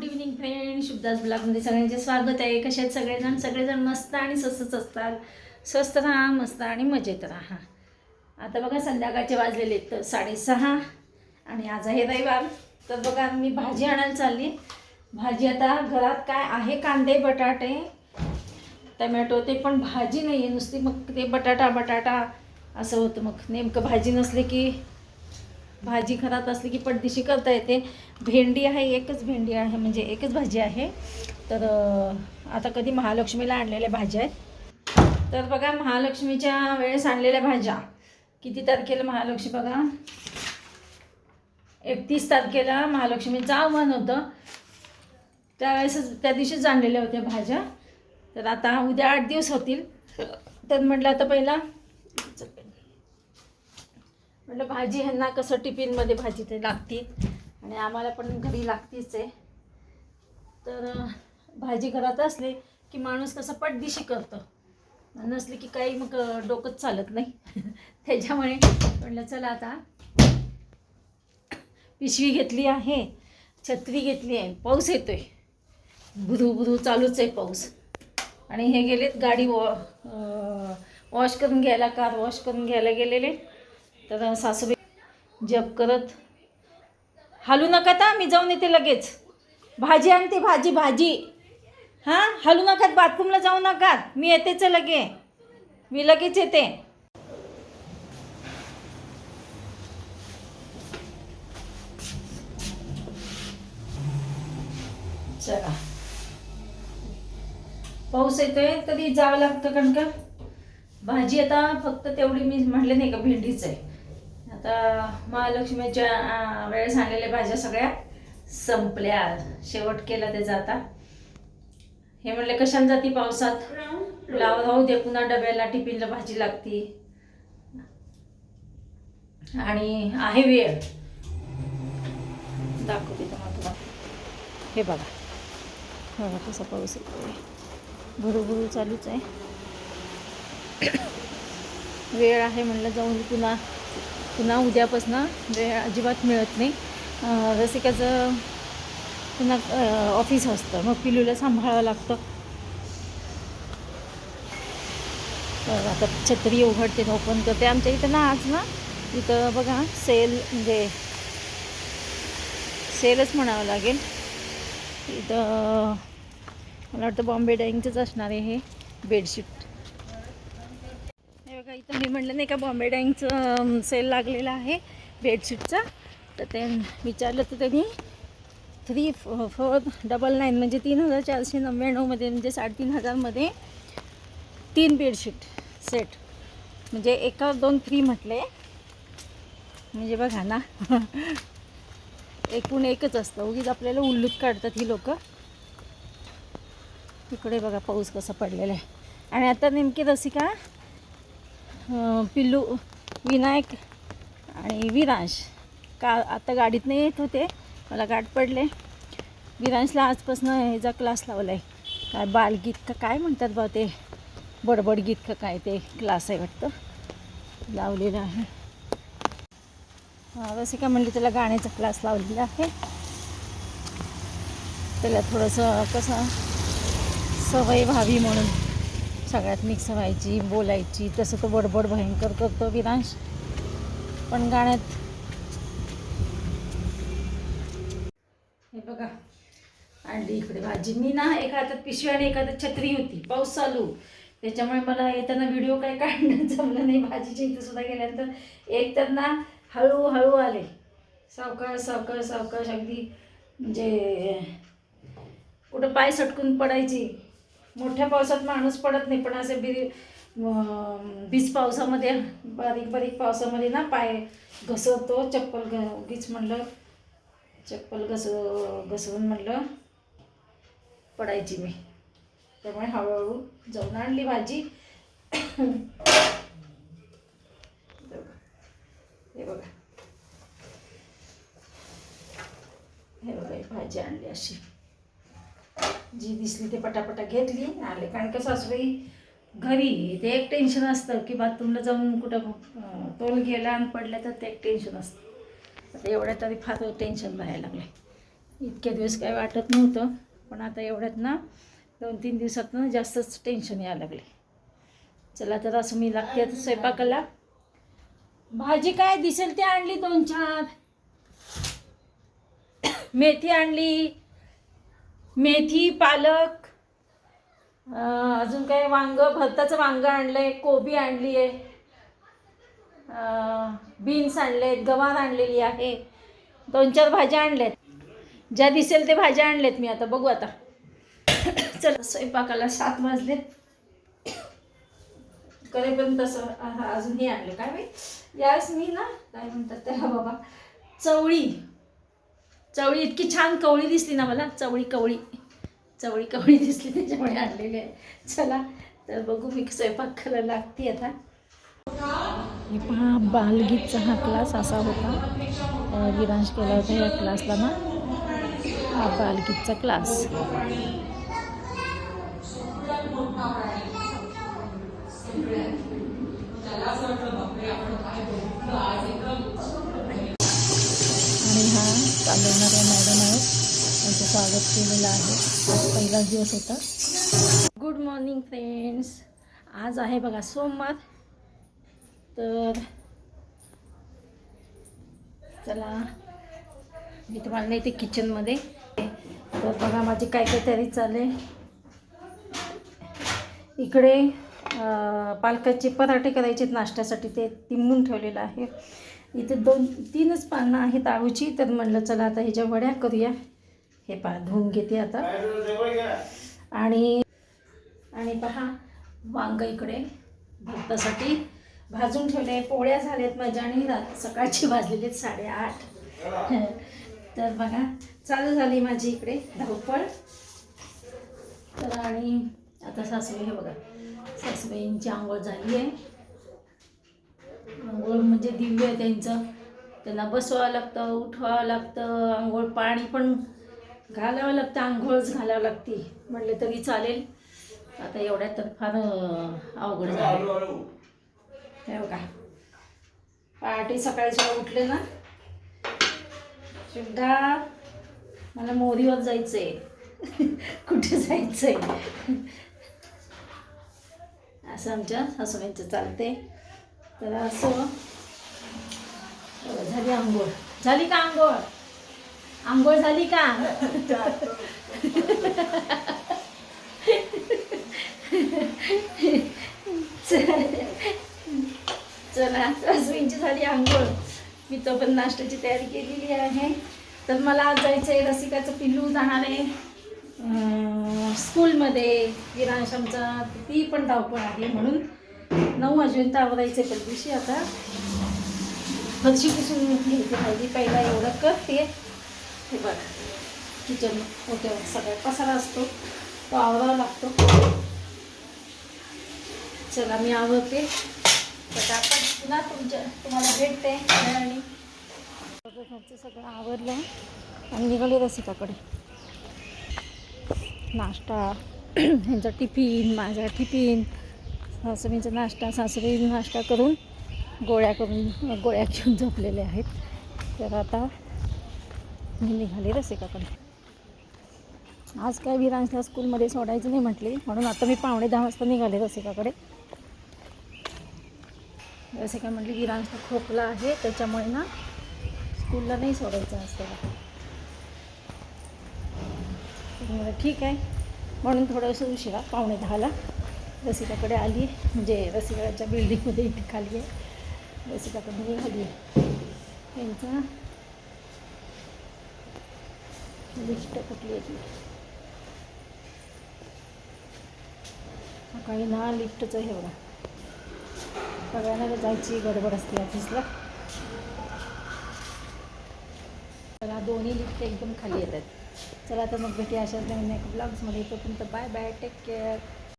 Good evening friend शुभदास ब्लॉगमध्ये सगळ्यांचे स्वागत आहे. कसे आहेत सगळेजण? सगळेजण मस्त आणि स्वस्तच असतात. स्वस्त राहा मस्त आणि मजेत राहा. आता बघा संध्याकाळचे वाजलेले आहेत तर साडेसहा आणि आज आहे रविवार. तर बघा मी भाजी आणायला चालली. भाजी आता घरात काय आहे? कांदे बटाटे टमॅटो ते पण भाजी नाही आहे नुसती मग ते बटाटा बटाटा असं होतं. मग नेमकं भाजी नसले की भाजी घरात असली की पटदिशी करता येते. भेंडी आहे एकच भेंडी आहे म्हणजे एकच भाजी आहे. तर आता कधी महालक्ष्मीला आणलेल्या भाज्या आहेत. तर बघा महालक्ष्मीच्या वेळेस आणलेल्या भाज्या. किती तारखेला महालक्ष्मी बघा? एकतीस तारखेला महालक्ष्मीचं आव्हान होतं. त्यावेळेसच त्या दिवशीच आणलेल्या होत्या भाज्या. तर आता उद्या आठ दिवस होतील. तर म्हटलं आता पहिला म्हटलं भाजी ह्यांना कसं टिफिनमध्ये भाजी ते लागते आणि आम्हाला पण घरी लागतीच आहे. तर भाजी घरात असली की माणूस कसं पटदिशी करतं. नसली की काही मग डोकंच चालत नाही. त्याच्यामुळे म्हटलं चला आता पिशवी घेतली आहे छत्री घेतली आहे पाऊस येतोय. बुधू बुधू चालूच आहे पाऊस. आणि हे गेलेत गाडी वॉ वॉश करून घ्यायला कार वॉश करून घ्यायला गेलेले. तर सासूबाई जप करत हलू नका ता मी जाऊन येते लगेच. भाजी आणते भाजी भाजी. हां? हलू नका बाथरूमला जाऊ नका. मी येतेच लगे. मी लगेच येते. चला. पाऊस येतोय तरी जावं लागतं कारण का? भाजी आता फक्त तेवढी मी म्हटले नाही का भेंडीच आहे. आता महालक्ष्मीच्या वेळेस आणलेल्या भाज्या सगळ्या संपल्या. शेवट केला त्याचा आता. हे म्हणले कशाला जाती पावसात? लाव राहू दे पुन्हा डब्याला टिफिनला भाजी लागती. आणि आहे वेळ. दाखवते तुम्हाला तुला हे बघा. बघा कसा पाऊस येतोय. भरू चालूच आहे. वेळ आहे म्हणलं जाऊन पुन्हा पुन्हा उद्यापासनं वेळ अजिबात मिळत नाही. अं, रसिकाचं पुन्हा ऑफिस असतं. मग पिलूला सांभाळावं लागतं. तर आता छत्री उघडते ओपन करते आमच्या इथं ना आज ना इथं बघा सेल म्हणजे सेलच म्हणावं लागेल. इथं मला वाटतं बॉम्बे डाईंगचंच असणार आहे हे बेडशीट. इथं मी म्हटलं नाही का बॉम्बे डाईंगचं सेल लागलेला आहे बेडशीटचा. तर ते विचारलं तर त्यांनी थ्री फोर डबल नाईन म्हणजे तीन हजार चारशे नव्याण्णवमध्ये म्हणजे साडेतीन हजारमध्ये तीन बेडशीट सेट म्हणजे एका दोन फ्री म्हटले. म्हणजे बघा ना. एकूण एकच असतं. उगीच आपल्याला उल्लूत काढतात ही लोक. इकडे बघा पाऊस कसा पडलेला आहे. आणि आता नेमकी रसिका पिल्लू विनायक आणि विरांश. का आता गाडीत नाही येत होते मला गाठ पडले. विरांशला आजपासून ह्याचा क्लास लावला आहे काय बालगीत का काय म्हणतात बा ते? बडबड गीत का काय ते क्लास आहे वाटतं. लावलेलं आहे. हा, रसिका म्हणली त्याला गाण्याचा क्लास लावलेला आहे. त्याला थोडंसं कसं सवय व्हावी म्हणून. सगळ्यात मिक्स व्हायची बोलायची. तसं तो बडबड भयंकर करतो विरांश पण गाण्यात हे बघा. आणली इकडे भाजी. मी ना एका हातात पिशवी आणि एका हातात छत्री होती. पाऊस चालू. त्याच्यामुळे मला येताना व्हिडिओ काय काढणं जमलं नाही. भाजीच्या इथं सुद्धा गेल्यानंतर एक तर ना हळूहळू आले. सावकाश सावकाश सावकाश. अगदी म्हणजे कुठं पाय सटकून पडायची. मोठ्या पावसात माणूस पडत नाही पण असे बी अं, बीज पावसामध्ये बारीक बारीक पावसामध्ये ना पाय घसरतो चप्पल घ उगीच म्हणलं चप्पल घस घसरून म्हणलं पडायची मी. त्यामुळे हळूहळू जाऊन आणली भाजी. हे बघा. हे बघा भाजी आणली अशी. जी दिसली ते पटापटा घेतली आले. कारण का सासूबाई घरी ते एक टेन्शन असतं की बाथरूमला जाऊन कुठं तोल गेला आणि पडलं तर ते एक टेन्शन असतं. आता एवढ्या तरी फार टेन्शन राहायला लागलं इतक्या दिवस काही वाटत नव्हतं पण आता एवढ्यात ना दोन तीन दिवसात ना जास्तच टेन्शन यायला लागले चला तर असं मी लागते आता स्वयंपाकाला. भाजी काय दिसेल ती आणली दोन चार. मेथी आणली मेथी पालक अजून काय वांग भरताचं वांग आहे कोबी आणली आहे बीन्स आणले आहेत गवार आणलेली आहे. दोन चार भाज्या आणल्यात. ज्या दिसेल ते भाज्या आणल्यात मी आता बघू आता. चला स्वयंपाकाला सात वाजलेत. करेपर्यंत तसं अजूनही आणले. काय मी यावेळेस मी ना काय म्हणतात त्याला बाबा? चवळी. चवळी इतकी छान कवळी दिसली ना मला. चवळी कवळी. चवळी कवळी दिसली त्याच्यामुळे आणलेली आहे. चला तर बघू मी स्वयंपाक खायला लागते आता. हे पहा बालगीतचा हा क्लास असा होता. विरांश केला होता या क्लासला ना. हा बालगीतचा क्लास. चालवणाऱ्या मॅडम आहेत त्यांचं स्वागत केलेलं आहे. आज पहिलाच दिवस होता. गुड मॉर्निंग फ्रेंड्स आज आहे बघा सोमवार. तर चला मी तुम्हाला नाही ते किचनमध्ये तर बघा माझी काय काय तयारी चालले इकडे पालकाचे पराठे करायचे आहेत नाश्त्यासाठी ते तिंबून ठेवलेलं आहे. इथे दोन तीनच पानं आहेत आळूची. तर म्हणलं चला आता ह्याच्या वड्या करूया. हे पहा धुवून घेते आता. आणि आणि पहा वांग इकडे भरतासाठी भाजून ठेवले. पोळ्या झाल्यात माझ्या आणि रात सकाळची भाजलेली आहेत साडेआठ. तर बघा चालू झाली माझी इकडे धावपळ. तर आणि आता सासूबाई हे बघा सासूबाईंची आंघोळ झाली आहे. आंघोळ म्हणजे दिव्य आहे त्यांचं. त्यांना बसवावं लागतं उठवावं लागतं आंघोळ पाणी पण घालावं लागतं आंघोळच घालावं लागते. म्हणले तरी चालेल. आता एवढ्यात तर फार अवघड झालं हे बघा. पहाटे सकाळी जेव्हा उठले ना सुद्धा मला मोरीवर जायचं आहे कुठे जायचं आहे असं आमच्या सासूबाईंचं चालते तर असं. झाली आंघोळ. झाली का आंघोळ? आंघोळ झाली का? चला सासूबाईंची झाली आंघोळ. मी तो पण नाश्त्याची तयारी केलेली आहे. तर मला आज जायचं आहे रसिकाचं पिल्लू जाणार आहे. स्कूलमध्ये विरांश ती पण धावपळ आहे म्हणून. नऊ वाजेपर्यंत आवरायचं आहे पण दिवशी आता. फरशी पुसून घ्यायची राहिली पहिला एवढं करते. हे बघ किचन ओट्यावर सगळ्यात पसारा असतो. तो आवरावा लागतो. चला मी आवडते पटापट पुन्हा तुमच्या तुम्हाला भेटते. आणि. घरचं सगळं आवडलं आणि निघाले रसिकाकडे. नाश्ता ह्यांचा टिफिन माझा टिफिन सासूबाईंचा नाश्ता सासूबाई नाश्ता करून गोळ्या करून गोळ्या घेऊन झोपलेले आहेत. तर आता मी निघाले रसिकाकडे. आज काय विरांशला स्कूलमध्ये सोडायचं नाही म्हटली म्हणून आता मी पावणे दहा वाजता निघाले रसिकाकडे. रसिका म्हटली विरांशला खोकला आहे त्याच्यामुळे ना स्कूलला नाही सोडायचं असतं ठीक आहे. म्हणून थोडंसं उशिरा पावणे दहाला रसिकाकडे आली म्हणजे रसिकाच्या बिल्डिंगमध्ये इथे खाली आहे. रसिकाकडे निघाली आहे. त्यांचा लिफ्ट कुठली आहे ती? सकाळी ना लिफ्टचं हे बघा. सगळ्यांना जायची गडबड असते ऑफिसला. चला दोन्ही लिफ्ट एकदम खाली येतात. चला तर मग भेटी अशाच नवीन ब्लॉग्समध्ये. तुमचं बाय बाय टेक केअर